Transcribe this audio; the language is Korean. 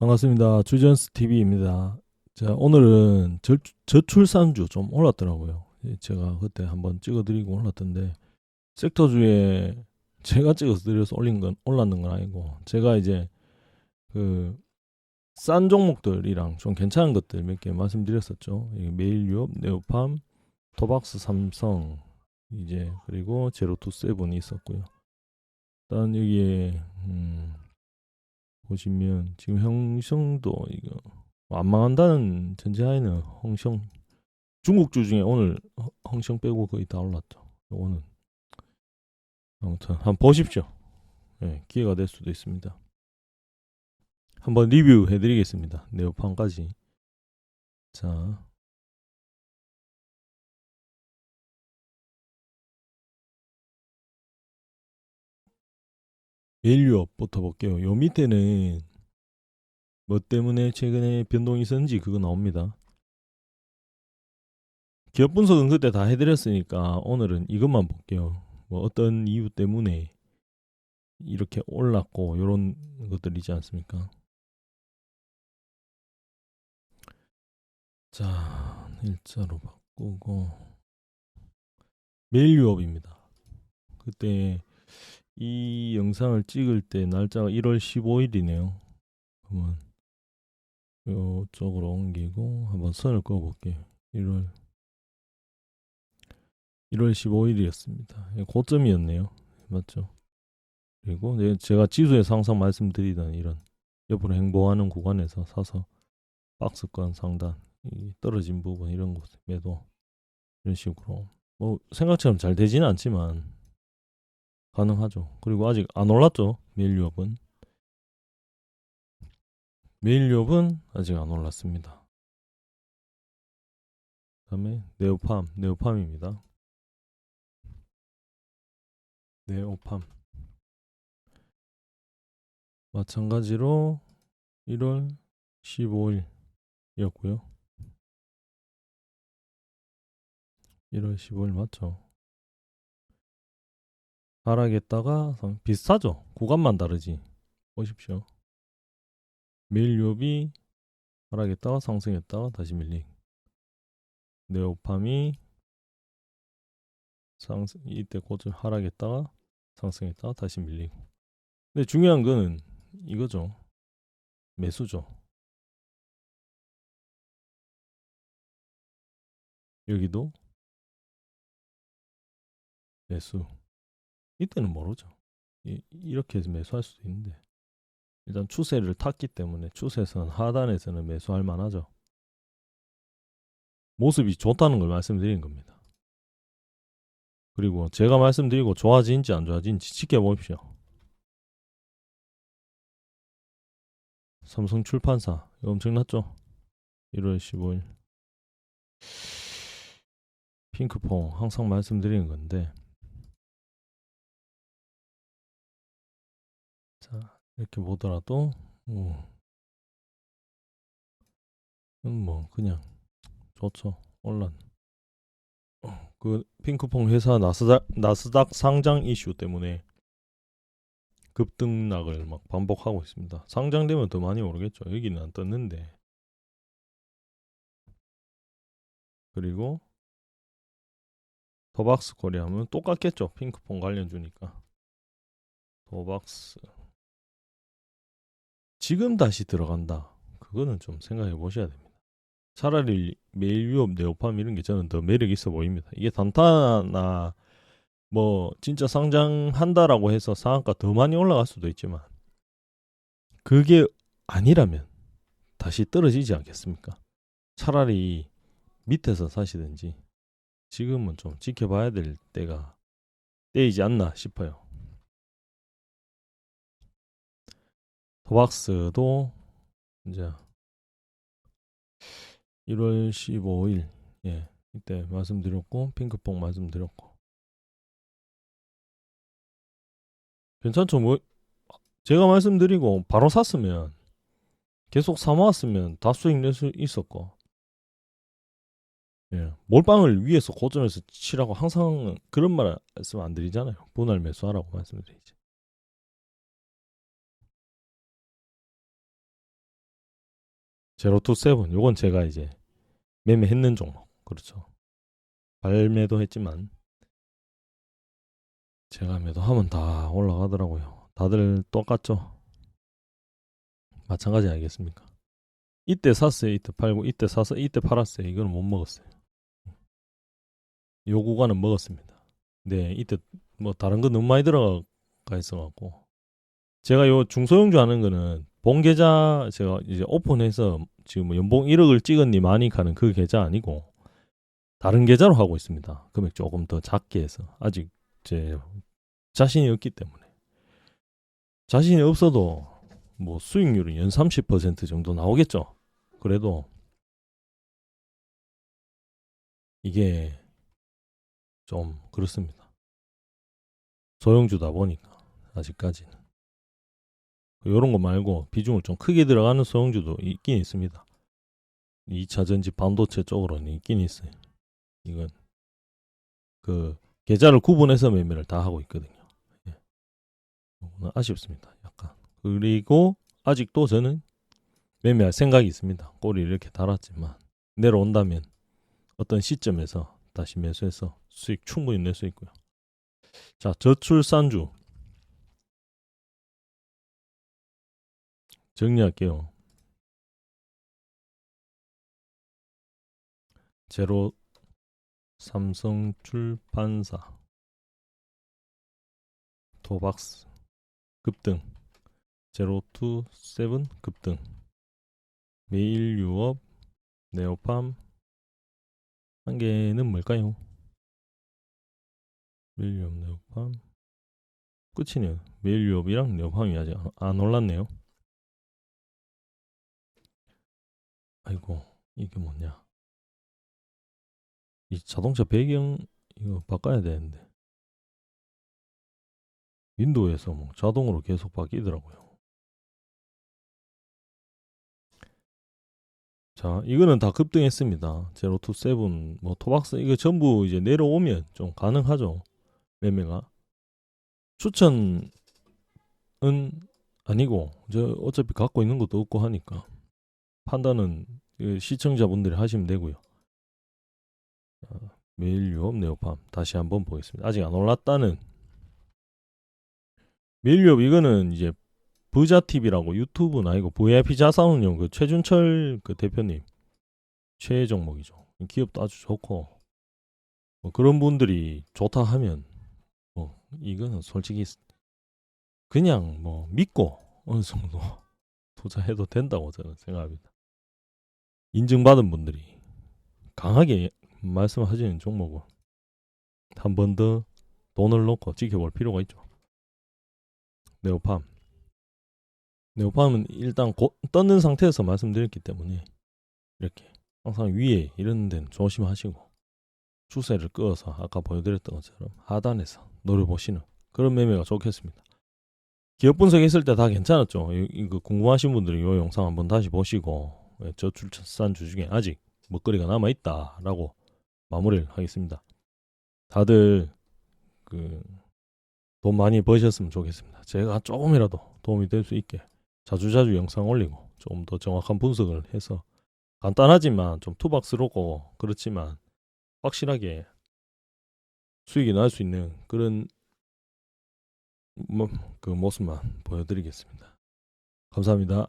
반갑습니다. 주전스 TV입니다. 자, 오늘은 저, 저출산주 좀 올랐더라고요. 예, 제가 그때 한번 찍어드리고 올랐던데, 섹터주에 제가 찍어서 드려서 올린 건, 올랐는 건 아니고, 제가 이제 그, 싼 종목들이랑 좀 괜찮은 것들 몇 개 말씀드렸었죠. 이 메일유업, 네오팜, 토박스 삼성, 이제, 그리고 제로투 세븐이 있었고요. 일단 여기에, 음, 보시면 지금 형성도 이거 안 망한다는 전제하에는 홍성 중국주 중에 오늘 허- 홍성 빼고 거의 다 올랐죠. 요거는 아무튼 한번 보십시오. 예, 기회가 될 수도 있습니다. 한번 리뷰해 드리겠습니다. 네오판까지. 자. 밸류업부터 볼게요. 요 밑에는 뭐 때문에 최근에 변동이 있었는지 그거 나옵니다. 기업 분석은 그때 다 해드렸으니까 오늘은 이것만 볼게요. 뭐 어떤 이유 때문에 이렇게 올랐고 요런 것들이지 않습니까? 자, 일자로 바꾸고 메일 유업입니다. 그때 이 영상을 찍을 때 날짜가 1월 15일이네요. 그러면 이쪽으로 옮기고 한번 선을 그어 볼게요. 1월 1월 15일이었습니다. 고점이었네요. 맞죠? 그리고 네, 제가 지수에서 항상 말씀드리던 이런 옆으로 행보하는 구간에서 사서 박스권 상단 이 떨어진 부분 이런 곳 매도 이런 식으로 뭐 생각처럼 잘 되지는 않지만 가능하죠. 그리고 아직 안 올랐죠. 메일 유업은 메일 유업은 아직 안 올랐습니다. 그 다음에 네오팜 네오팜입니다. 네오팜 마찬가지로 1월 15일이었고요. 1월 15일 맞죠? 하락했다가 성- 비슷하죠. 구간만 다르지. 보십시오. 유업이 하락했다가 상승했다가 다시 밀린. 네오팜이 상승 이때 고점 하락했다가 상승했다가 다시 밀리고. 근데 중요한 거는 이거죠. 매수죠. 여기도 매수. 이때는 모르죠. 이, 이렇게 매수할 수도 있는데 일단 추세를 탔기 때문에 추세선 하단에서는 매수할 만하죠. 모습이 좋다는 걸 말씀드리는 겁니다. 그리고 제가 말씀드리고 좋아지는지 안 좋아지는지 지켜보십시오. 삼성 출판사 엄청났죠? 1월 15일 핑크퐁 항상 말씀드리는 건데 이렇게 보더라도 뭐, 음, 뭐 그냥 좋죠 온란 어, 그 핑크퐁 회사 나스닥 나스닥 상장 이슈 때문에 급등락을 막 반복하고 있습니다. 상장되면 더 많이 오르겠죠. 여기는 안 떴는데 그리고 도박스 코리아 하면 똑같겠죠. 핑크퐁 관련 주니까 도박스 지금 다시 들어간다. 그거는 좀 생각해 보셔야 됩니다. 차라리 메일 유업 네오팜 이런 게 저는 더 매력 있어 보입니다. 이게 단타나 뭐 진짜 상장한다라고 해서 상한가 더 많이 올라갈 수도 있지만 그게 아니라면 다시 떨어지지 않겠습니까? 차라리 밑에서 사시든지 지금은 좀 지켜봐야 될 때가 때이지 않나 싶어요. 도박스도 이제 1월 15일 예 이때 말씀드렸고 핑크퐁 말씀드렸고. 괜찮죠? 뭐 제가 말씀드리고 바로 샀으면 계속 사모았으면 다 수익 낼 수 있었고. 예 몰빵을 위해서 고점에서 치라고 항상 그런 말 말씀 안 드리잖아요. 분할 매수하라고 말씀드리지 제로투 세븐 요건 제가 이제 매매했는 종목 그렇죠. 발매도 했지만 제가 매도하면 다 올라가더라고요. 다들 똑같죠. 마찬가지 아니겠습니까? 이때 샀어요. 이때 팔고 이때 사서 이때 팔았어요. 이거는 못 먹었어요. 요 구간은 먹었습니다. 네, 이때 뭐 다른 거 너무 많이 들어가 있어갖고 제가 요 중소형주 하는 거는 본 계좌 제가 이제 오픈해서 지금 뭐 연봉 1억을 찍었니 많이 가는 그 계좌 아니고 다른 계좌로 하고 있습니다. 금액 조금 더 작게 해서 아직 제 자신이 없기 때문에 자신이 없어도 뭐 수익률은 연 30% 정도 나오겠죠. 그래도 이게 좀 그렇습니다. 소형주다 보니까 아직까지는 이런 거 말고 비중을 좀 크게 들어가는 소형주도 있긴 있습니다. 2차 전지 반도체 쪽으로는 있긴 있어요. 이건 그 계좌를 구분해서 매매를 다 하고 있거든요. 예. 아쉽습니다. 약간 그리고 아직도 저는 매매할 생각이 있습니다. 꼬리 이렇게 달았지만 내려온다면 어떤 시점에서 다시 매수해서 수익 충분히 낼 수 있고요. 자, 저출산주 정리할게요. 제로 삼성 출판사 도박스 급등 제로 투 세븐 급등 매일 유업 네오팜 한 개는 뭘까요? 매일 유업 네오팜 끝이네요. 매일 유업이랑 네오팜이 아직 안- 안 올랐네요. 아이고 이게 뭐냐? 이 자동차 배경 이거 바꿔야 되는데 윈도우에서 뭐 자동으로 계속 바뀌더라고요. 자, 이거는 다 급등했습니다. 제로 투 세븐 뭐 토박스 이거 전부 이제 내려오면 좀 가능하죠. 매매가. 추천은 아니고 저 어차피 갖고 있는 것도 없고 하니까 판단은 그 시청자분들이 하시면 되고요. 자, 매일 유업 네오팜 다시 한번 보겠습니다. 아직 안 올랐다는 매일 유업 이거는 이제 부자 TV라고 유튜브는 아니고 VIP 자산운용 그 최준철 그 대표님 최애 종목이죠. 기업도 아주 좋고 뭐 그런 분들이 좋다 하면 뭐 이거는 솔직히 그냥 뭐 믿고 어느 정도 투자해도 된다고 저는 생각합니다. 인증받은 분들이 강하게 말씀하시는 종목은 한번 더 돈을 넣고 지켜볼 필요가 있죠. 네오팜 네오팜은 일단 곧 떴는 상태에서 말씀드렸기 때문에 이렇게 항상 위에 이런 데는 조심하시고 추세를 끄어서 아까 보여드렸던 것처럼 하단에서 노려보시는 그런 매매가 좋겠습니다. 기업 분석했을 때 다 괜찮았죠. 이- 이거 궁금하신 분들은 이 영상 한번 다시 보시고 예, 저출산 주 중에 아직 먹거리가 남아 있다라고 마무리를 하겠습니다. 다들 그 돈 많이 버셨으면 좋겠습니다. 제가 조금이라도 도움이 될 수 있게 자주자주 영상 올리고 좀 더 정확한 분석을 해서 간단하지만 좀 투박스럽고 그렇지만 확실하게 수익이 날 수 있는 그런 뭐, 그 모습만 보여드리겠습니다. 감사합니다.